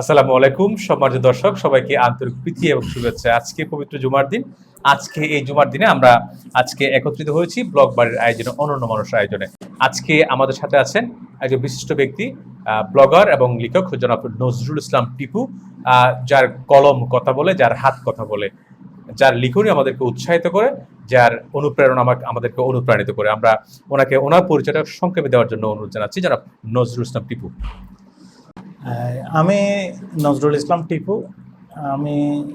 আসসালামু আলাইকুম, সম্মানিত দর্শক, সবাইকে আন্তরিক প্রীতি এবং শুভেচ্ছা। আজকে পবিত্র জুমার দিন। আজকে এই জুমার দিনে আমরা আজকে একত্রিত হয়েছি ব্লগ বাড়ির আয়োজনে, অনন্য মানুষ আয়োজনে। আজকে আমাদের সাথে আছেন একজন বিশিষ্ট ব্যক্তি ব্লগার এবং লেখক জনাব নজরুল ইসলাম টিপু যার কলম কথা বলে, যার হাত কথা বলে, যার লিখনই আমাদেরকে উৎসাহিত করে, যার অনুপ্রেরণা আমাকে আমাদেরকে অনুপ্রাণিত করে। আমরা ওনাকে ওনার পরিচয়টা সংক্ষেপে দেওয়ার জন্য অনুরোধ জানাচ্ছি, জনাব নজরুল ইসলাম টিপু। আমি নজরুল ইসলাম টিপু, আমি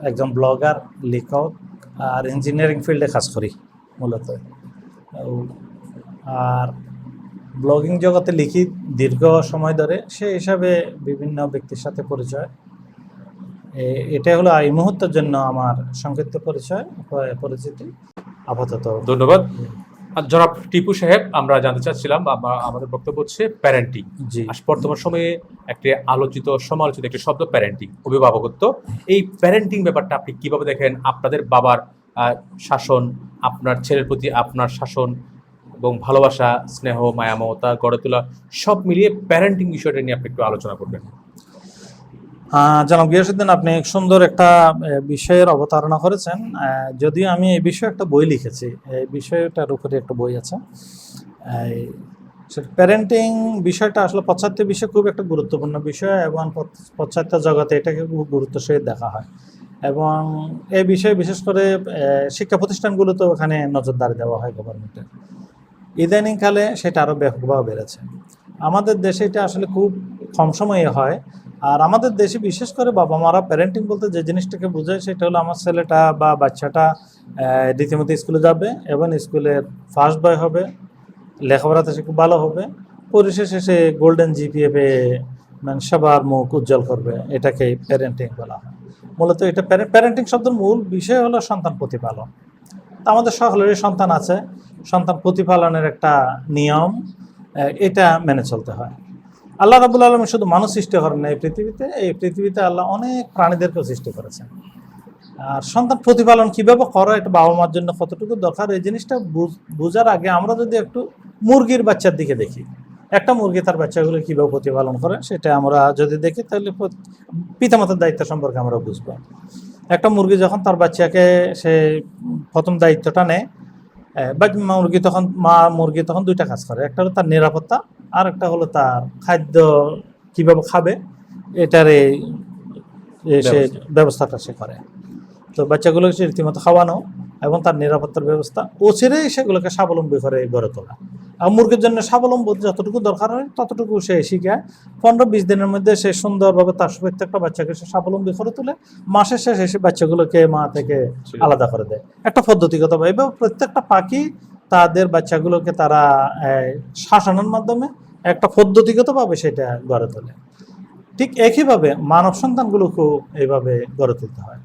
একজন ব্লগার, লেখক আর ইঞ্জিনিয়ারিং ফিল্ডে কাজ করি মূলত। আর ব্লগিং জগতে লিখি দীর্ঘ সময় ধরে, সে হিসাবে বিভিন্ন ব্যক্তির সাথে পরিচয়। এ- এটা হলো এই মুহূর্তের জন্য আমার সংক্ষিপ্ত পরিচয়, পরিচিতি। আপাতত ধন্যবাদ। জনাব টিপু সাহেব আমরা জানতে চাচ্ছিলাম আমা- আমাদের বক্তব্য হচ্ছে প্যারেন্টিং জি। বর্তমান সময়ে একটি আলোচিত সমালোচিত একটি শব্দ প্যারেন্টিং অভিভাবকত্ব। এই প্যারেন্টিং ব্যাপারটা আপনি কীভাবে দেখেন? আপনাদের বাবার শাসন আপনার ছেলের প্রতি আপনার শাসন এবং ভালোবাসা স্নেহ মায়া মমতা গড়ে তোলা সব মিলিয়ে প্যারেন্টিং বিষয়টা নিয়ে আপনি একটু আলোচনা করবেন। জনাব গিয়াসুদ্দিন আপনি সুন্দর একটা বিষয়ের অবতারণা করেছেন। যদিও আমি এই বিষয়ে একটা বই লিখেছি, এই বিষয়টার উপরে একটা বই আছে। প্যারেন্টিং বিষয়টা আসলে পাশ্চাত্য বিষয় খুব একটা গুরুত্বপূর্ণ বিষয় এবং পাশ্চাত্য জগতে এটাকে খুব গুরুত্ব সহিত দেখা হয়। এবং এই বিষয়ে বিশেষ করে শিক্ষা প্রতিষ্ঠানগুলোতেও ওখানে নজরদারি দেওয়া হয় গভর্নমেন্টের ইদানিংকালে সেটা আরও ব্যাপকভাবে বেড়েছে। আমাদের দেশে এটা আসলে খুব কম সময়ে হয়। আর আমাদের দেশে বিশেষ করে বাবা মারা প্যারেন্টিং বলতে যে জিনিসটাকে বোঝায় সেটা হলো আমার ছেলেটা বা বাচ্চাটা রীতিমতো স্কুলে যাবে এবং স্কুলের ফার্স্ট বয় হবে, লেখাপড়াতে সে খুব ভালো হবে, পরিশেষে সে গোল্ডেন জিপিএ পেয়ে মানে সবার মুখ উজ্জ্বল করবে, এটাকে প্যারেন্টিং বলা হয়। মূলত এটা প্যারেন্টিং শব্দের মূল বিষয় হলো সন্তান প্রতিপালন। আমাদের সকলেরই সন্তান আছে, সন্তান প্রতিপালনের একটা নিয়ম। এটা মেনে চলতে হয়। আল্লাহ রাবুল আলম শুধু মানুষ সৃষ্টি করেন না এই পৃথিবীতে এই পৃথিবীতে আল্লাহ অনেক প্রাণীদেরকেও সৃষ্টি করেছেন। আর সন্তান প্রতিপালন কীভাবে করা, এটা বাবা মার জন্য কতটুকু দরকার, এই জিনিসটা বুঝ- বোঝার আগে আমরা যদি একটু মুরগির বাচ্চার দিকে দেখি, একটা মুরগি তার বাচ্চাগুলো কীভাবে প্রতিপালন করে, সেটা আমরা যদি দেখি, তাহলে পিতামাতার দায়িত্ব সম্পর্কে আমরা বুঝব। একটা মুরগি যখন তার বাচ্চাকে সে প্রথম দায়িত্বটা নেয় এ, বা মুরগি তখন মা মুরগি তখন দুইটা কাজ করে। একটা হলো তার নিরাপত্তা আর একটা হলো তার খাদ্য কীভাবে খাবে এটার এই সে ব্যবস্থাটা সে করে। তো বাচ্চাগুলোকে সে রীতিমতো খাওয়ানো এবং তার নিরাপত্তার ব্যবস্থা ওছেরেই সেগুলোকে স্বাবলম্বী করে গড়ে তোলা। আর মুরগির জন্য স্বাবলম্বী যতটুকু দরকার হয় ততটুকু সে শিখে পনেরো বিশ দিনের মধ্যে সে সুন্দরভাবে তার প্রত্যেকটা বাচ্চাকে সে স্বাবলম্বী করে তোলে মাসের শেষে সে বাচ্চাগুলোকে মা থেকে আলাদা করে দেয়। একটা পদ্ধতিগত ভাবে প্রত্যেকটা পাখি তাদের বাচ্চাগুলোকে তারা শাসনের মাধ্যমে একটা পদ্ধতিগতভাবে সেটা গড়ে তোলে। ঠিক একইভাবে মানব সন্তানগুলোকেও এইভাবে গড়ে তুলতে হয়।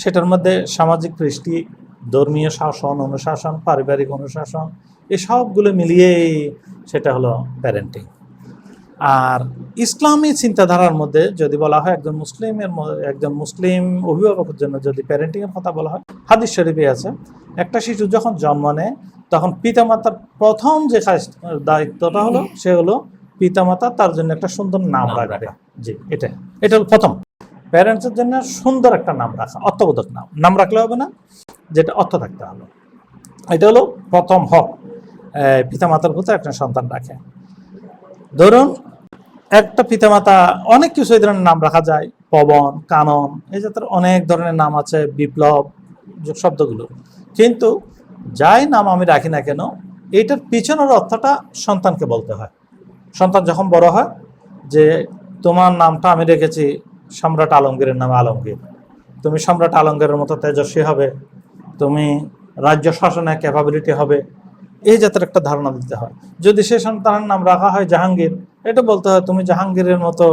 সেটার মধ্যে সামাজিক কৃষ্টি ধর্মীয় শাসন অনুশাসন পারিবারিক অনুশাসন এই সবগুলো মিলিয়েই সেটা হলো প্যারেন্টিং আর ইসলামী চিন্তাধারার মধ্যে যদি বলা হয় একজন মুসলিমের একজন মুসলিম অভিভাবকের জন্য যদি প্যারেন্টিং এর কথা বলা হয় হাদিস শরীফে আছে একটা শিশু যখন জন্ম নেয় তখন পিতামাতার প্রথম যে দায়িত্বটা হলো সে হলো পিতামাতা তার জন্য একটা সুন্দর নাম নাম রাখবে। জি এটা এটা হলো প্রথম। প্যারেন্টসের জন্য সুন্দর একটা নাম রাখা অর্থবোধক নাম। নাম রাখলে হবে না। যেটা অর্থ থাকতে হবে। এটা হলো প্রথম হক। পিতামাতার প্রতি একটা সন্তান রাখে। ধরুন, একটা পিতামাতা অনেক কিছু এই ধরনের নাম রাখা যায়। পবন, কানন, এই জাতের অনেক ধরনের নাম আছে, বিপ্লব শব্দগুলো। কিন্তু যাই নাম আমি রাখি না কেন এইটার পিছনের অর্থটা সন্তানকে বলতে হয়। সন্তান যখন বড় হয়, যে তোমার নামটা আমি রেখেছি সম্রাট আলমগীরের নামে আলমগীর। তুমি সম্রাট আলমগীরের মতো তেজস্বী হবে। তুমি রাজ্য শাসনের ক্যাপাবিলিটি হবে। এই জাতের একটা ধারণা দিতে হয়। যদি সে সন্তানের নাম রাখা হয় জাহাঙ্গীর এটা বলতে হয় তুমি জাহাঙ্গীরের মতো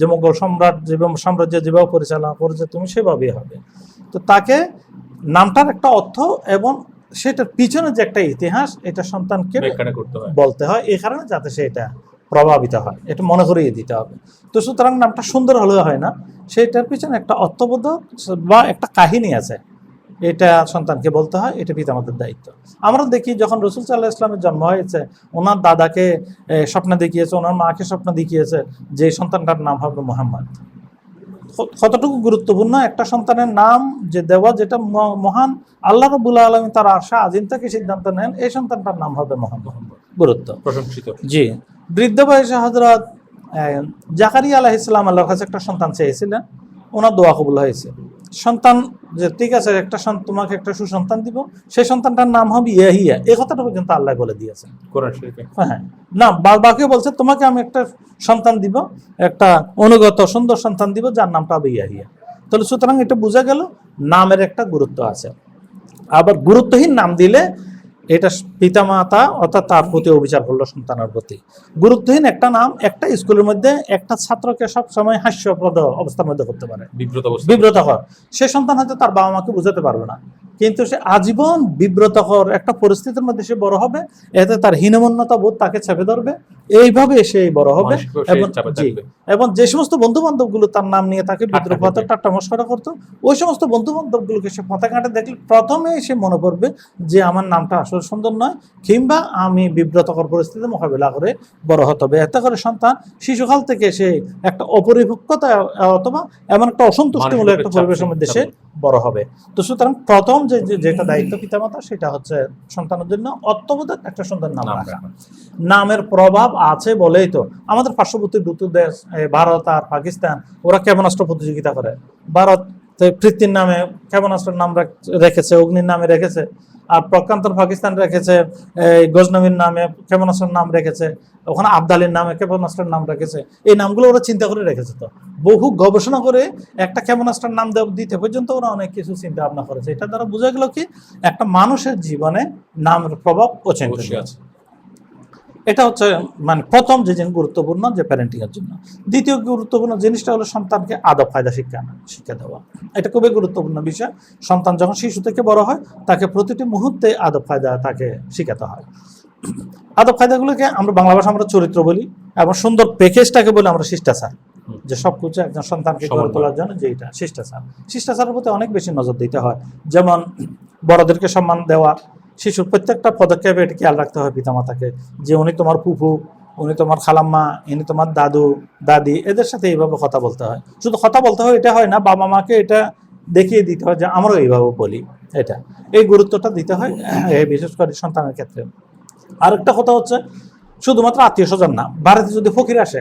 যে মোগল সম্রাট যেভাবে সাম্রাজ্য যেভাবে পরিচালনা করেছে তুমি সেভাবেই হবে। তো তাকে নামটার একটা অর্থ এবং সেটার পিছনে যে একটা ইতিহাস এটা সন্তানকে করতে বলতে হয়। এই কারণে যাতে সে এটা প্রভাবিত হয়। এটা মনে করিয়ে দিতে হবে। তো সুতরাং নামটা সুন্দর হলেও হয় না। সেটার পিছনে একটা অর্থবোধ বা একটা কাহিনী আছে। এটা সন্তানকে বলতে হয় এটা পিতামাতার দায়িত্ব। আমরা দেখি যখন রসুল সাল্লাহ ইসলামের জন্ম হয়েছে ওনার দাদাকে স্বপ্ন দেখিয়েছে ওনার মাকে স্বপ্ন দেখিয়েছে যে সন্তানটার নাম হবে মোহাম্মদ। কতটুকু গুরুত্বপূর্ণ? একটা সন্তানের নাম যে দেওয়া যেটা মহান আল্লাহ রবুল্লা আলমী তার আশা আজিম থেকে সিদ্ধান্ত নেন এই সন্তানটার নাম হবে মোহাম্মদ। গুরুত্ব। প্রশংসিত। জি। বৃদ্ধ বয়সে হজরত জাকারিয়া আলাহ ইসলাম আল্লাহর কাছে একটা সন্তান চেয়েছিলেন। ওনার দোয়া কবুল হয়েছে। সন্তান যে ঠিক আছে একটা তোমাকে একটা সুসন্তান দিব সেই সন্তানটার নাম হবে ইয়াহিয়া। এই কথাটা পর্যন্ত আল্লাহ বলে দিয়েছেন। কোরআন শরীফে। হ্যাঁ না বা- বাকিও বলছে তোমাকে আমি একটা সন্তান দিব একটা অনুগত সুন্দর সন্তান দিব যার নামটা হবে ইয়াহিয়া। তাহলে সুতরাং এটা বোঝা গেল নামের একটা গুরুত্ব আছে। আবার গুরুত্বহীন নাম দিলে এটা পিতা মাতা অর্থাৎ তার প্রতি অবিচার করল সন্তানের প্রতি। গুরুত্বহীন একটা নাম একটা স্কুলের মধ্যে একটা ছাত্রকে সব সময় হাস্যপ্রদ অবস্থার মধ্যে করতে পারে। বিব্রত বিব্রত হয় সে সন্তান হয়তো তার বাবা মাকে বুঝাতে পারবে না। কিন্তু সে আজীবন বিব্রতকর একটা পরিস্থিতির মধ্যে সে বড় হবে এতে তার হীনমন্যতা বোধ তাকে চেপে ধরবে এইভাবে সে বড় হবে এবং। এবং যে সমস্ত বন্ধু বান্ধবগুলো তার নাম নিয়ে তাকে বিদ্রোহ। টাট্টা মস্করা করতো ওই সমস্ত বন্ধু বান্ধব গুলোকে সে পথে ঘাটে দেখলে প্রথমে সে মনে করবে যে আমার নামটা আসলে সুন্দর নয় কিংবা আমি বিব্রতকর পরিস্থিতি মোকাবিলা করে বড় হতে হবে এতে করে সন্তান শিশুকাল থেকে সে একটা অপরিপক্কতা অথবা এমন একটা অসন্তুষ্টিমূলক একটা পরিবেশের মধ্যে সে বড় হবে তো সুতরাং প্রথম যে যে- যেটা দায়িত্ব পিতামাতা সেটা হচ্ছে সন্তানের জন্য অত্যবোধক একটা সুন্দর নাম রাখা। নামের প্রভাব আছে বলেই তো। আমাদের পার্শ্ববর্তী দুটো দেশ ভারত আর পাকিস্তান ওরা ক্ষেপণাস্ত্র প্রতিযোগিতা করে? ভারত তো পৃথিবীর নামে ক্ষেপণাস্ত্রের নাম রেখেছে, অগ্নির নামে রেখেছে, আর প্রকান্তর পাকিস্তান রেখেছে, এই গজনবীর নামে ক্ষেপণাস্ত্রের নাম রেখেছে, ওখানে আবদালির নামে ক্ষেপণাস্ত্রের নাম রেখেছে। এই নামগুলো ওরা চিন্তা করে রেখেছে তো। বহু গবেষণা করে একটা ক্ষেপণাস্ত্রের নাম দিতে পর্যন্ত ওরা অনেক কিছু চিন্তা ভাবনা করেছে। এটা দ্বারা বোঝা গেল কি, একটা মানুষের জীবনে নামের প্রভাব অচিন্তনীয় আছে। এটা হচ্ছে মানে প্রথম যে জিনিস গুরুত্বপূর্ণ যে প্যারেন্টিং এর জন্য। দ্বিতীয় গুরুত্বপূর্ণ জিনিসটা হলো সন্তানকে আদব ফায়দা শিক্ষা শিক্ষা দেওয়া। এটা খুবই গুরুত্বপূর্ণ বিষয়। সন্তান যখন শিশু থেকে বড় হয় তাকে প্রতিটি মুহূর্তে আদব ফায়দা তাকে শিখাতে হয়। আদব ফায়দাগুলোকে আমরা বাংলা ভাষা আমরা চরিত্র বলি এবং সুন্দর প্যাকেজটাকে বলে আমরা শিষ্টাচার। যে সব কিছু একজন সন্তানকে গড়ে তোলার জন্য যে এটা শিষ্টাচার। শিষ্টাচারের প্রতি অনেক বেশি নজর দিতে হয়। যেমন বড়দেরকে সম্মান দেওয়া শিশুর প্রত্যেকটা পদক্ষেপে এটা খেয়াল রাখতে হয় পিতামাতাকে। যে উনি তোমার ফুফু, উনি তোমার খালাম্মা, ইনি তোমার দাদু, দাদি, এদের সাথে এইভাবে কথা বলতে হয়। শুধু কথা বলতে হয়, এটা হয় না বাবা মাকে এটা দেখিয়ে দিতে হয় যে আমরাও এইভাবে বলি, এটা। এই গুরুত্বটা দিতে হয় বিশেষ করে সন্তানের ক্ষেত্রে। আরেকটা কথা হচ্ছে, শুধুমাত্র আত্মীয় স্বজন না, বাড়িতে যদি ফকির আসে,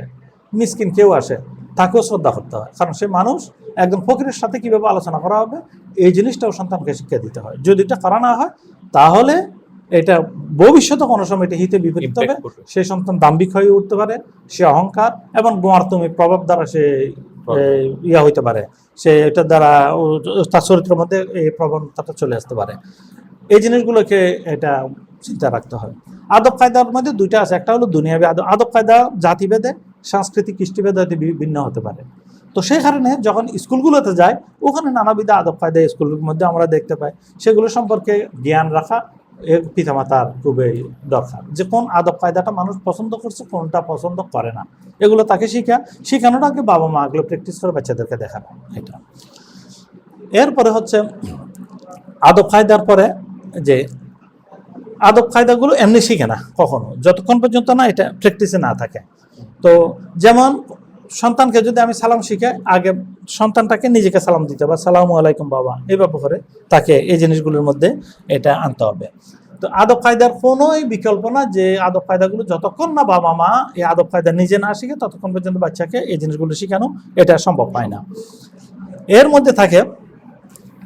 মিসকিন কেউ আসে, তাকেও শ্রদ্ধা করতে হয়। কারণ সে মানুষ, একজন ফকিরের সাথে কীভাবে আলোচনা করা হবে, এই জিনিসটাও সন্তানকে শিক্ষা দিতে হয়। যদি এটা করা না হয় তাহলে এটা ভবিষ্যতে কোনো সময় এটা হিতে বিপরীত হবে। সে সন্তান দাম্ভিক হয়ে উঠতে পারে সে অহংকার এবং গোয়ার্তমিক প্রভাব দ্বারা সে ইয়া হইতে পারে। সে এটার দ্বারা তার চরিত্রের মধ্যে এই প্রবণতাটা চলে আসতে পারে। এই জিনিসগুলোকে এটা চিন্তা রাখতে হয়। আদব কায়দার মধ্যে দুইটা আছে। একটা হলো দুনিয়াবি আদব। আদব কায়দা জাতিভেদে সাংস্কৃতিক কৃষ্টিভেদে ভিন্ন হতে পারে। তো সেই কারণে যখন স্কুলগুলোতে যায়, ওখানে নানাবিধ আদব কায়দা স্কুলের মধ্যে আমরা দেখতে পাই। সেগুলো সম্পর্কে জ্ঞান রাখা এর পিতামাতার খুবই দরকার। যে কোন আদব কায়দাটা মানুষ পছন্দ করছে, কোনটা পছন্দ করে না। এগুলো তাকে শিখা শেখানোটাকে বাবা মা এগুলো প্র্যাকটিস করে বাচ্চাদেরকে দেখানো। এটা। এরপরে হচ্ছে আদব কায়দার পরে যে আদব কায়দাগুলো এমনি শিখে না, কখনো। যতক্ষণ পর্যন্ত না এটা প্র্যাকটিসে না থাকে। তো যেমন সন্তানকে যদি আমি সালাম শিখাই আগে সন্তানটাকে নিজেকে সালাম দিতে হবে। সালাম আলাইকুম বাবা। এইভাবে করে তাকে এই জিনিসগুলোর মধ্যে এটা আনতে হবে। তো আদব কায়দার কোনোই বিকল্প না যে আদব কায়দাগুলো যতক্ষণ না বাবা মা এই আদব কায়দা নিজে না শিখে ততক্ষণ পর্যন্ত বাচ্চাকে এই জিনিসগুলো শেখানো এটা সম্ভব হয় না। এর মধ্যে থাকে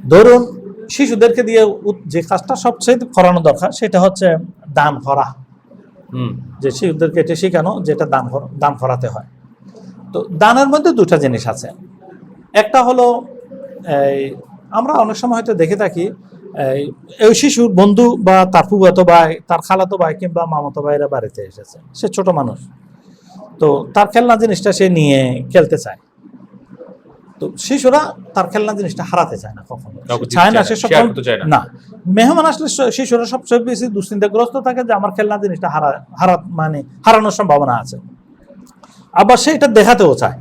ধরুন শিশুদেরকে দিয়ে যে কাজটা সবচেয়ে করানো দরকার সেটা হচ্ছে দান করা। হুম। যে শিশুদেরকে এটা শেখানো যেটা দান দান করাতে হয়। তো দানের মধ্যে দুটা জিনিস আছে। একটা হলো এই আমরা অনেক সময় হয়তো দেখে থাকি এই ওই শিশুর বন্ধু বা তার ফুফাতো ভাই তার খালাতো ভাই কিংবা মামাতো ভাইরা বাড়িতে এসেছে। সে ছোট মানুষ। তো তার খেলনা জিনিসটা সে নিয়ে খেলতে চায়। তো শিশুরা তার খেলনা জিনিসটা হারাতে চায় না কখনো। চায় না সে সকল। না। মেহমান আসলে শিশুরা সবচেয়ে বেশি দুশ্চিন্তাগ্রস্ত থাকে যে আমার খেলনা জিনিসটা হারা হারা মানে হারানোর সম্ভাবনা আছে। আবার সে এটা দেখাতেও চায়।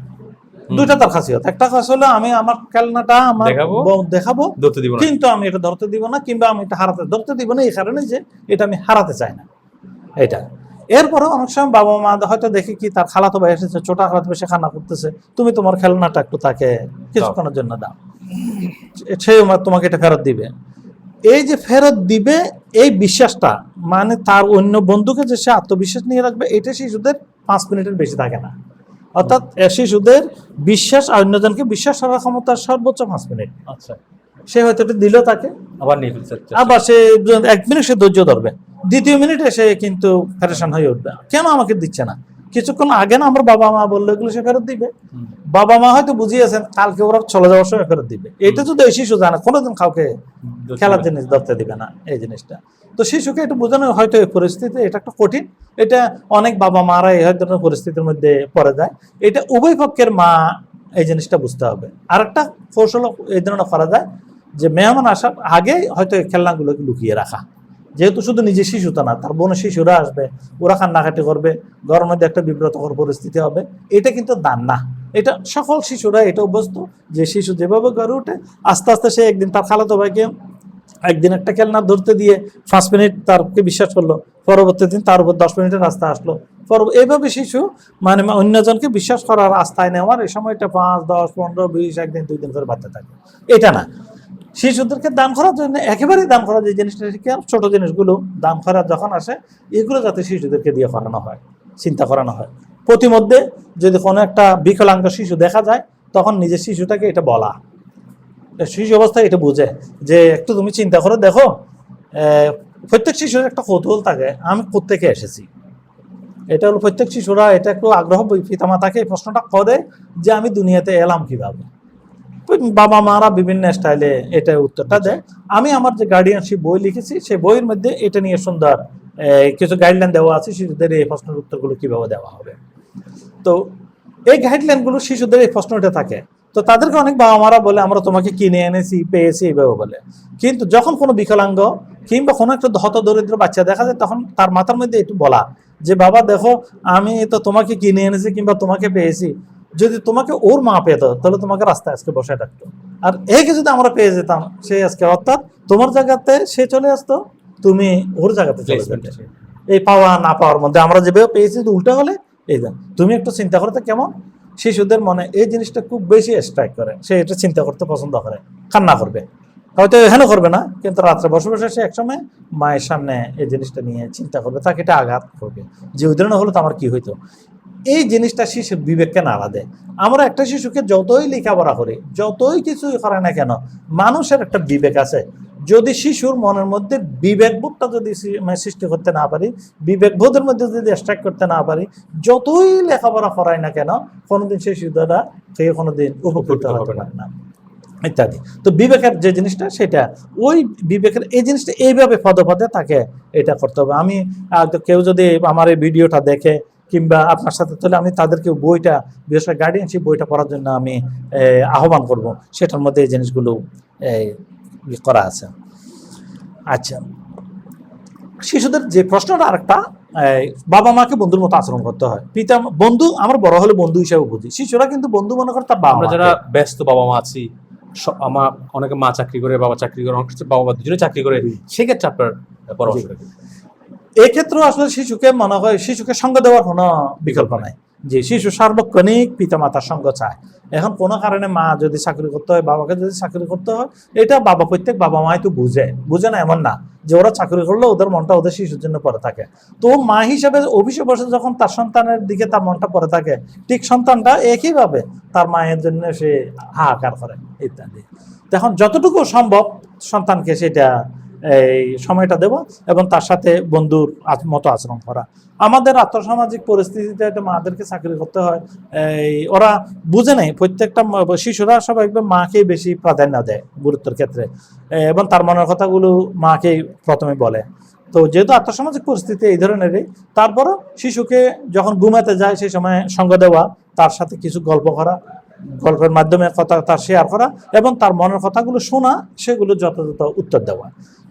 দুইটা তার খাসিয়ত। একটা খাস হলো আমি আমার খেলনাটা আমার দেখাবো? ধরতে দিব কিন্তু আমি এটা ধরতে দিব না কিংবা আমি এটা হারাতে ধরতে দিব না এই কারণে যে এটা আমি হারাতে চাই না। এটা। এরপরে অনেক সময় বাবা মা হয়তো দেখি কি তার খালাতো ভাই এসেছে ছোট খালাতো ভাই সে খানা করতেছে তুমি তোমার খেলনাটা একটু তাকে কিছুক্ষণের জন্য দাও। সে তোমাকে এটা ফেরত দিবে। এই যে ফেরত দিবে এই বিশ্বাসটা মানে তার অন্য বন্ধুকে যে সে আত্মবিশ্বাস নিয়ে রাখবে এটা শিশুদের মিনিটের বেশি থাকে না। অর্থাৎ শিশুদের বিশ্বাস আর অন্যজনকে বিশ্বাস করার ক্ষমতা সর্বোচ্চ পাঁচ মিনিট। আচ্ছা। সে হয়তো এটা দিল তাকে। আবার নিয়ে। আবার সে এক মিনিট সে ধৈর্য ধরবে। দ্বিতীয় মিনিটে সে কিন্তু ফেরেশান হয়ে উঠবে। কেন আমাকে দিচ্ছে না? কিছুক্ষণ আগে না আমার বাবা মা বলল এগুলো সে ফেরত দিবে। বাবা মা হয়তো বুঝিয়েছেন কালকে ওরা চলে যাওয়ার সময় ফেরত দিবে। এটা যদি ওই শিশু জানে কোনোদিন কাউকে খেলার জিনিস ধরতে দিবে না এই জিনিসটা। তো শিশুকে এটা বোঝানো হয়তো এই পরিস্থিতি এটা একটা কঠিন। এটা অনেক বাবা মারা এই ধরনের পরিস্থিতির মধ্যে পড়ে যায়। এটা উভয় পক্ষের মা এই জিনিসটা বুঝতে হবে। আর একটা কৌশল এই ধরনের করা যায় যে মেহমান আসার আগে হয়তো এই খেলনাগুলোকে লুকিয়ে রাখা। যেহেতু শুধু নিজে শিশু তো না, তার বোন শিশুরা আসবে, ওরা কান্নাকাটি করবে, ঘরের মধ্যে একটা বিব্রতকর পরিস্থিতি হবে, এটা কিন্তু দান না। এটা সকল শিশুরা এটা অভ্যস্ত যে শিশু যেভাবে গড়ে ওঠে আস্তে আস্তে সে একদিন তার খালাতো ভাইকে একদিন একটা খেলনা ধরতে দিয়ে পাঁচ মিনিট তারকে বিশ্বাস করল, পরবর্তী দিন তার উপর দশ মিনিটের রাস্তা আসলো। পর- এইভাবে শিশু মানে অন্যজনকে বিশ্বাস করার আস্থায় নেওয়ার এই সময়টা পাঁচ, দশ, পনেরো, বিশ, একদিন, দুই দিন করে বাড়তে থাকে। এটা না। শিশুদেরকে দাম করার জন্য একেবারেই দাম করা যে জিনিসটা ছোট জিনিসগুলো দান করা যখন আসে, এগুলো যাতে শিশুদেরকে দিয়ে করানো হয়, চিন্তা করানো হয়। প্রতিমধ্যে যদি কোনো একটা বিকলাঙ্গ শিশু দেখা যায়, তখন নিজের শিশুটাকে এটা বলা। শিশু অবস্থায় এটা বুঝে যে, একটু তুমি চিন্তা করে দেখো প্রত্যেক শিশুর একটা কৌতূহল থাকে, আমি কোত্থেকে এসেছি? এটা হলো প্রত্যেক শিশুরা, এটা একটু আগ্রহ পিতামাতাকে এই প্রশ্নটা করে যে, আমি দুনিয়াতে এলাম কীভাবে? বাবা মারা বিভিন্ন স্টাইলে এটা উত্তরটা দেয়। আমি আমার যে গার্ডিয়ানশিপ বই লিখেছি, সেই বইয়ের মধ্যে এটা নিয়ে সুন্দর কিছু গাইডলাইন দেওয়া আছে শিশুদের এই প্রশ্নের উত্তরগুলো কীভাবে দেওয়া হবে। তো এই গাইডলাইনগুলো শিশুদের এই প্রশ্নটা থাকে। তো তাদেরকে অনেক বাবা মারা বলে, আমরা তোমাকে কিনে এনেছি, পেয়েছি? এইভাবে বলে। কিন্তু যখন কোনো বিকলাঙ্গ কিংবা কোনো একটা হত দরিদ্র বাচ্চা দেখা যায়, তখন তার মাথার মধ্যে একটু বলা যে, বাবা, দেখো, আমি তো তোমাকে কিনে এনেছি কিংবা তোমাকে পেয়েছি। যদি তোমাকে ওর মা পেত তাহলে তোমাকে রাস্তায় আজকে বসে থাকতো আর একে যদি আমরা পেয়ে যেতাম সে আজকে অর্থাৎ তোমার জায়গাতে সে চলে আসতো তুমি ওর জায়গাতে চলে যেতে। এই পাওয়া না পাওয়ার মধ্যে আমরা যেভাবে পেয়েছি যদি উল্টা হলে এই দেন তুমি একটু চিন্তা করতে কেমন? শিশুদের মনে এই জিনিসটা খুব বেশি স্ট্রাইক করে। সে এটা চিন্তা করতে পছন্দ করে কান্না করবে। হয়তো এখানে করবে না কিন্তু রাত্রে বসে বসে সে একসময় মায়ের সামনে এই জিনিসটা নিয়ে চিন্তা করবে তাকে এটা আঘাত করবে। যে ধরনের হলো তো আমার কি হইতো? এই জিনিসটা শিশুর বিবেককে নাড়া দেয়। আমরা একটা শিশুকে যতই লেখাপড়া করি যতই কিছুই করে না কেন মানুষের একটা বিবেক আছে। যদি শিশুর মনের মধ্যে বিবেকবোধটা যদি মানে সৃষ্টি করতে না পারি বিবেকবোধের মধ্যে যদি স্ট্রাইক করতে না পারি যতই লেখাপড়া করাই না কেন কোনোদিন সেই শিশুরা কেউ কোনোদিন উপকৃত হতে পারে না। ইত্যাদি। তো বিবেকের যে জিনিসটা সেটা ওই বিবেকের এই জিনিসটা এইভাবে পদে পদে তাকে এটা করতে হবে। আমি কেউ যদি আমার এই ভিডিওটা দেখে কিংবা আপনার সাথে তাহলে আমি তাদেরকে বইটা বিশেষ করে গার্ডিয়ানশিপ বইটা পড়ার জন্য আমি আহ্বান করব। সেটার মধ্যে এই জিনিসগুলো করা আছে। আচ্ছা। শিশুদের যে প্রশ্নটা আরেকটা বাবা মাকে বন্ধুর মতো আচরণ করতে হয়। পিতা বন্ধু আমার বড় হলে বন্ধু হিসেবে বুঝি। শিশুরা কিন্তু বন্ধু মনে করে তার বাবা যারা ব্যস্ত বাবা মা আছি আমার অনেকে মা চাকরি করে বাবা চাকরি করে অনেক বাবা মা দুজনে চাকরি করে। সেক্ষেত্রে আপনার পরামর্শ। এক্ষেত্রেও আসলে শিশুকে মনে হয় শিশুকে সঙ্গ দেওয়ার কোনো বিকল্প নাই। যে শিশু সার্বক্ষণিক পিতামাতার সঙ্গ চায়। এখন কোনো কারণে মা যদি চাকরি করতে হয়, বাবাকে যদি চাকরি করতে হয়, এটা বাবা, প্রত্যেক বাবা মাই তো বুঝে। বুঝে না এমন না যে ওরা চাকরি করলে ওদের মনটা ওদের শিশুর জন্য পড়ে থাকে। তো মা হিসেবে অফিসে বসে যখন তার সন্তানের দিকে তার মনটা পড়ে থাকে, ঠিক সন্তানটা একইভাবে তার মায়ের জন্য সে হাহাকার করে, ইত্যাদি। তখন যতটুকু সম্ভব সন্তানকে সেটা এই সময়টা দেব এবং তার সাথে বন্ধুর মতো আচরণ করা। আমাদের আর্থসামাজিক পরিস্থিতিতে একটা মাদেরকে চাকরি করতে হয়। এই ওরা বুঝে নেই, প্রত্যেকটা শিশুরা স্বাভাবিকভাবে মাকেই বেশি প্রাধান্য দেয় গুরুত্বের ক্ষেত্রে। এবং তার মনের কথাগুলো মাকেই প্রথমে বলে। তো যেহেতু আর্থসামাজিক পরিস্থিতি এই ধরনেরই, তারপরও শিশুকে যখন ঘুমাতে যায় সেই সময় সঙ্গ দেওয়া, তার সাথে কিছু গল্প করা গল্পের মাধ্যমে কথা তার শেয়ার করা এবং তার মনের কথাগুলো শোনা সেগুলো যথাযথ উত্তর দেওয়া।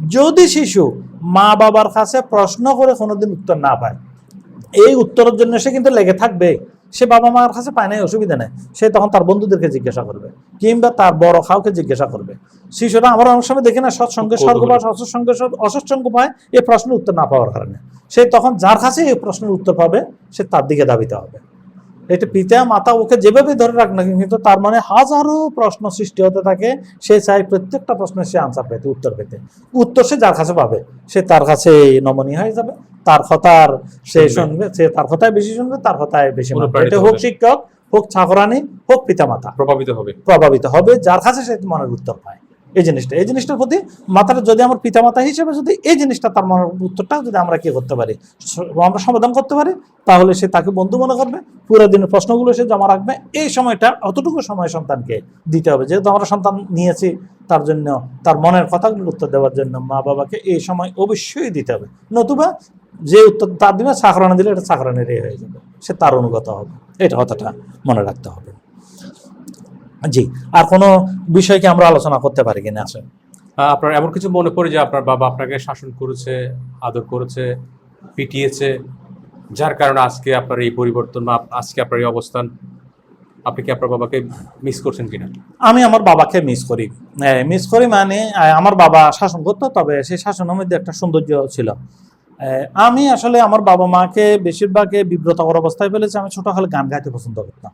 যদি শিশু মা বাবার কাছে প্রশ্ন করে কোনোদিন উত্তর না পায় এই উত্তরের জন্য সে কিন্তু লেগে থাকবে। সে বাবা মার কাছে পায় নাই অসুবিধা নেই। সে তখন তার বন্ধুদেরকে জিজ্ঞাসা করবে কিংবা তার বড় খাওকে জিজ্ঞাসা করবে। শিশুরা আমরা অনেক সময় দেখি না সৎসঙ্গে স্বর্গ অসৎসঙ্গে স্বর্গ- অসৎসঙ্গ পায় এই প্রশ্নের উত্তর না পাওয়ার কারণে। সে তখন যার কাছে এই প্রশ্নের উত্তর পাবে সে তার দিকে দাবিতে হবে। এটা পিতা মাতা ওকে যেভাবে ধরে রাখ না কিন্তু তার মানে হাজারো প্রশ্ন সৃষ্টি হতে থাকে সে চায় প্রত্যেকটা প্রশ্নের সে আনসার পেতে উত্তর পেতে। উত্তর সে যার কাছে পাবে সে তার কাছে নমনীয় হয়ে যাবে। তার কথার সে শুনবে। সে তার কথায় বেশি শুনবে তার কথায় বেশি এটা হোক শিক্ষক হোক ঠাকুরানি হোক পিতামাতা প্রভাবিত হবে। প্রভাবিত হবে যার কাছে সে মনের উত্তর পায়। এই জিনিসটা, এই জিনিসটার প্রতি মাতার যদি আমার পিতামাতা হিসেবে যদি এই জিনিসটা তার মনের উত্তরটা যদি আমরা কি করতে পারি আমরা সমাধান করতে পারি, তাহলে সে তাকে বন্ধু মনে করবে, পুরো দিনের প্রশ্নগুলো সে জমা রাখবে, এই সময়টা, অতটুকু সময় সন্তানকে দিতে হবে। যেহেতু আমরা সন্তান নিয়েছি, তার জন্য তার মনের কথাগুলো উত্তর দেওয়ার জন্য মা বাবাকে এই সময় অবশ্যই দিতে হবে। নতুবা যে উত্তর তার দিবে চাকরানি দিলে এটা চাকরানির এ হয়ে যাবে। সে তার অনুগত হবে। এটা কথাটা মনে রাখতে হবে। জি। আর কোনো বিষয়কে আমরা আলোচনা করতে পারি কিনা আহ, আপনার এমন কিছু মনে পড়ে যে আপনার বাবা আপনাকে শাসন করেছে আদর করেছে পিটিয়েছে যার কারণে আজকে আপনার এই পরিবর্তন বা আজকে আপনার এই অবস্থান আপনি কি আপনার বাবাকে মিস করছেন কিনা? আমি আমার বাবাকে মিস করি। মিস করি মানে আমার বাবা শাসন করতো তবে সেই শাসনের মধ্যে একটা সৌন্দর্য ছিল। আমি আসলে আমার বাবা মাকে বেশিরভাগ বিব্রতকর অবস্থায় ফেলেছি। আমি ছোটকালে গান গাইতে পছন্দ করতাম।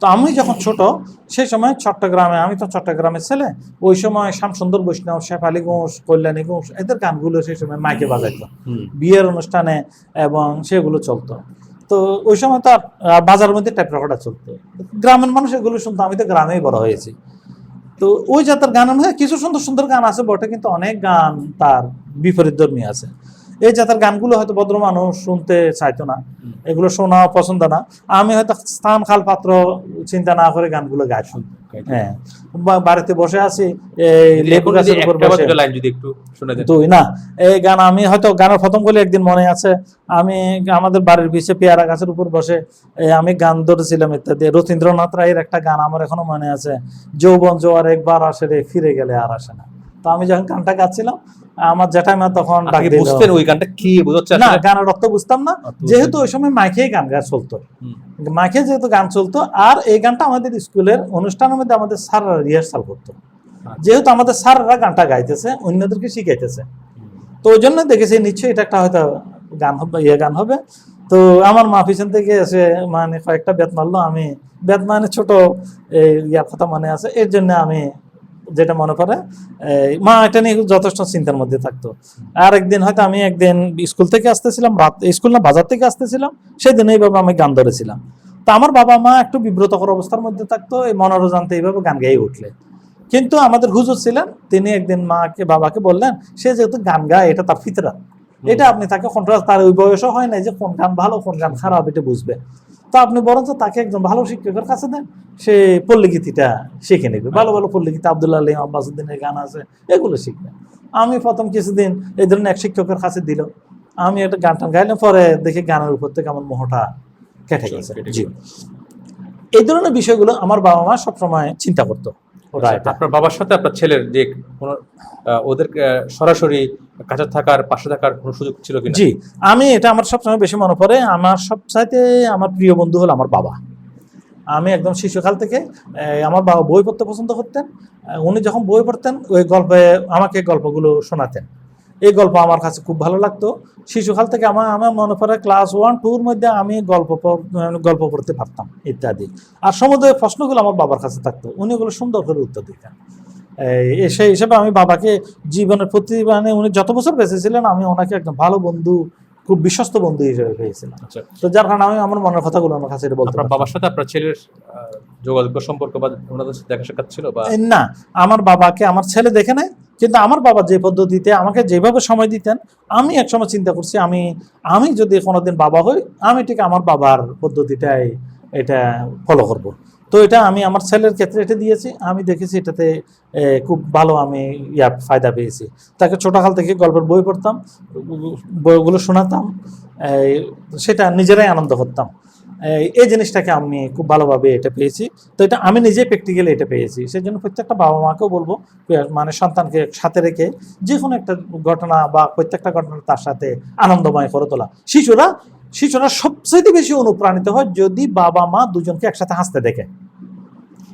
তো আমি যখন ছোট সেই সময় চট্টগ্রামে আমি তো চট্টগ্রামের ছেলে ওই সময় শ্যামসুন্দর বৈষ্ণব শেফালি ঘোষ কল্যাণী ঘোষ এদের গানগুলো সেই সময় মাইকে বাজাইতো। বিয়ের অনুষ্ঠানে এবং সেগুলো চলতো। তো ওই সময় তো বাজারের মধ্যে টাইপ রেকর্ডার চলতো। গ্রামের মানুষ এগুলো শুনতো আমি তো গ্রামেই বড় হয়েছি। তো ওই জাতের গানের মধ্যে কিছু সুন্দর সুন্দর গান আছে বটে কিন্তু অনেক গান তার বিপরীত ধর্মী আছে। এই জাতের গানগুলো হয়তো ভদ্র মানুষ শুনতে চাইতো না। এগুলো শোনা পছন্দ না। আমি হয়তো স্থান খাল পাত্র চিন্তা না করে গানগুলো গাই। শুনতাম হ্যাঁ। বাড়িতে বসে আছি এই লেবু গাছের উপর বসে। লাইন যদি একটু শুনে দেন। দুই না এই গান আমি হয়তো গানের প্রথম বলে একদিন মনে আছে। আমি আমাদের বাড়ির পিছে পেয়ারা গাছের উপর বসে আমি গান ধরেছিলাম ইত্যাদি। রথীন্দ্রনাথ রায়ের একটা গান আমার এখনও মনে আছে যৌবন জোয়ার একবার আসে রে ফিরে গেলে আর আসে না। তো আমি যখন গানটা গাচ্ছিলাম আমার জ্যাঠাইমা তখন ডাক। বুঝতেন ওই গানটা কি? বোঝাচ্ছে না? গানের অর্থ বুঝতাম না। যেহেতু ওই সময় মাইকেই গান গা চলতো। মাইকে যেহেতু গান চলতো আর এই গানটা আমাদের স্কুলের অনুষ্ঠানের মধ্যে আমাদের স্যাররা রিহার্সাল করতো। যেহেতু আমাদের স্যাররা গানটা গাইতেছে অন্যদেরকে শিখাইতেছে। তো ওই জন্য দেখেছি নিশ্চয়ই এটা একটা হয়তো গান হবে ইয়ে গান হবে। তো আমার মা পিছন থেকে এসে মানে কয়েকটা বেত মারলো। আমি বেত মানে ছোট এই ইয়ার কথা মনে আছে। এর জন্য আমি যেটা মনে পড়ে মা এটা নিয়ে যথেষ্ট চিন্তার মধ্যে থাকতো। আর একদিন হয়তো আমি একদিন স্কুল থেকে আসতেছিলাম রাত স্কুল না বাজার থেকে আসতেছিলাম সেদিন এইভাবে আমি গান ধরেছিলাম। তা আমার বাবা মা একটু বিব্রতকর অবস্থার মধ্যে থাকতো এই মনোরঞ্জনতে এইভাবে গান গেয়ে উঠলে। কিন্তু আমাদের হুজুর ছিলেন তিনি একদিন মাকে বাবাকে বললেন সে যেহেতু গান গায় এটা তার ফিতরা এটা আপনি তাকে কন্ট্রোল তার ওই বয়সও হয় না যে কোন গান ভালো কোন গান খারাপ এটা বুঝবে। তো আপনি বরঞ্চ তাকে একজন ভালো শিক্ষকের কাছে দেন। সে পল্লীগীতিটা শিখে নেবে। ভালো ভালো পল্লীগীতি আবদুল্লাহ আলী আব্বাসুদ্দিনের গান আছে এগুলো শিখবে। আমি প্রথম কিছুদিন এই ধরনের এক শিক্ষকের কাছে দিল। আমি একটা গান টান গাইলাম পরে দেখি গানের উপর থেকে আমার মোহটা কেটে গেছে। জি। এই ধরনের বিষয়গুলো আমার বাবা মা সবসময় চিন্তা করতো। আপনার বাবার সাথে আপনার ছেলের যে কোনো ওদের সরাসরি কাছে থাকার পাশে থাকার কোনো সুযোগ ছিল কি জি আমি এটা আমার সবসময় বেশি মনে পড়ে। আমার সবচাইতে আমার প্রিয় বন্ধু হলো আমার বাবা। আমি একদম শিশুকাল থেকে আমার বাবা বই পড়তে পছন্দ করতেন। উনি যখন বই পড়তেন ওই গল্পে আমাকে গল্পগুলো শোনাতেন। এই গল্প আমার কাছে খুব ভালো লাগতো। শিশুকাল থেকে আমার আমার মনে পড়ে ক্লাস ওয়ান টুর মধ্যে আমি গল্প গল্প পড়তে পারতাম ইত্যাদি। আর সমুদ্রের প্রশ্নগুলো আমার বাবার কাছে থাকতো উনি ওগুলো সুন্দর করে উত্তর দিতেন। সেই হিসেবে আমি বাবাকে জীবনের প্রতি মানে উনি যত বছর বেঁচে ছিলেন আমি ওনাকে একদম ভালো বন্ধু খুব বিশ্বস্ত বন্ধু হিসেবে পেয়েছিলাম। আচ্ছা। তো যার কারণে আমি আমার মনের কথাগুলো আমার কাছে এটা বলতে আপনার বাবার সাথে আপনার ছেলের যোগাযোগ সম্পর্ক বা ওনাদের দেখা সাক্ষাৎ ছিল বা? না আমার বাবাকে আমার ছেলে দেখে নাই কিন্তু আমার বাবা যে পদ্ধতিতে আমাকে যেভাবে সময় দিতেন, আমি এক সময় চিন্তা করছি আমি আমি যদি কোনোদিন বাবা হই, আমি ঠিক আমার বাবার পদ্ধতিটাই এটা ফলো করব। তো এটা আমি আমার ছেলের ক্ষেত্রে এটা দিয়েছি, আমি দেখেছি এটাতে খুব ভালো আমি ইয়া ফায়দা পেয়েছি। তাকে ছোটকাল থেকে গল্পের বই পড়তাম, বইগুলো শোনাতাম সেটা নিজেরাই আনন্দ করতাম। এই- জিনিসটাকে আমি খুব ভালোভাবে এটা পেয়েছি। তো এটা আমি নিজে প্র্যাকটিক্যালি এটা পেয়েছি। সেই জন্য প্রত্যেকটা বাবা মাকেও বলব মানে সন্তানকে সাথে রেখে যে কোনো একটা ঘটনা বা প্রত্যেকটা ঘটনা তার সাথে আনন্দময় করে তোলা। শিশুরা শিশুরা সবচেয়ে বেশি অনুপ্রাণিত হয় যদি বাবা মা দুজনকে একসাথে হাসতে দেখে।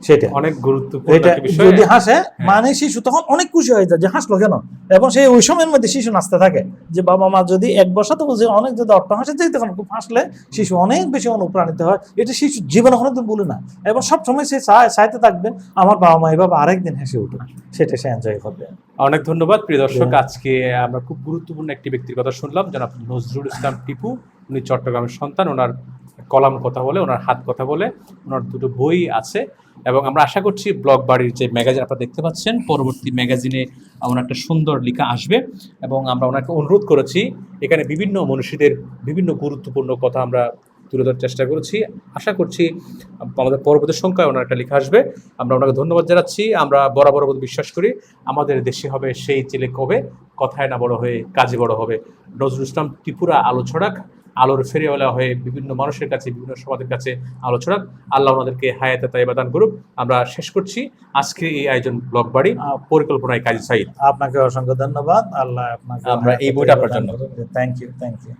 সেটা। অনেক গুরুত্বপূর্ণ এটা একটা বিষয়। যদি হাসে মানে শিশু তখন অনেক খুশি হয়ে যায় যে হাসলো কেন? এবং সেই ওই সময়ের মধ্যে শিশু নাচতে থাকে। যে বাবা মা যদি এক বসাতে বলছে অনেক যদি অট্ট হাসে যায় তখন খুব হাসলে শিশু অনেক বেশি অনুপ্রাণিত হয়। এটা শিশু জীবনে কোনোদিন বলে না। এবং সবসময় সে চাইতে থাকবে আমার বাবা মা এভাবে আরেকদিন হেসে উঠুক। সেটা সে এনজয় করবে। অনেক ধন্যবাদ প্রিয় দর্শক। হ্যাঁ। আজকে আমরা খুব গুরুত্বপূর্ণ একটি ব্যক্তির কথা শুনলাম জনাব নজরুল ইসলাম টিপু। উনি চট্টগ্রামের সন্তান ওনার কলাম কথা বলে, ওনার হাত কথা বলে, ওনার দুটো বই আছে এবং আমরা আশা করছি ব্লগ বাড়ির যে ম্যাগাজিন আপনারা দেখতে পাচ্ছেন, পরবর্তী ম্যাগাজিনে ওনার একটা সুন্দর লেখা আসবে এবং আমরা ওনাকে অনুরোধ করেছি, এখানে বিভিন্ন মনীষীদের বিভিন্ন গুরুত্বপূর্ণ কথা আমরা তুলে ধরার চেষ্টা করেছি। আশা করছি আমাদের পরবর্তী সংখ্যায় ওনার একটা লেখা আসবে। আমরা ওনাকে ধন্যবাদ জানাচ্ছি, আমরা বরাবর বিশ্বাস করি, আমাদের দেশে হবে সেই ছেলে কবে, কথায় না বড় হয়ে কাজে বড় হবে। নজরুল ইসলাম ত্রিপুরা আলো ছড়াক আলোর ফেরিওয়ালা হয়ে বিভিন্ন মানুষের কাছে বিভিন্ন সমাজের কাছে আলো ছড়াক আল্লাহ ওনাদেরকে হায়াতে তাই দান করুক। আমরা শেষ করছি। আজকে এই আয়োজন ব্লক বাড়ি পরিকল্পনায় কাজী সাইদ। আপনাকে অসংখ্য ধন্যবাদ। আল্লাহ আপনাকে আমরা এই বইটা আপনার জন্য। Thank you thank you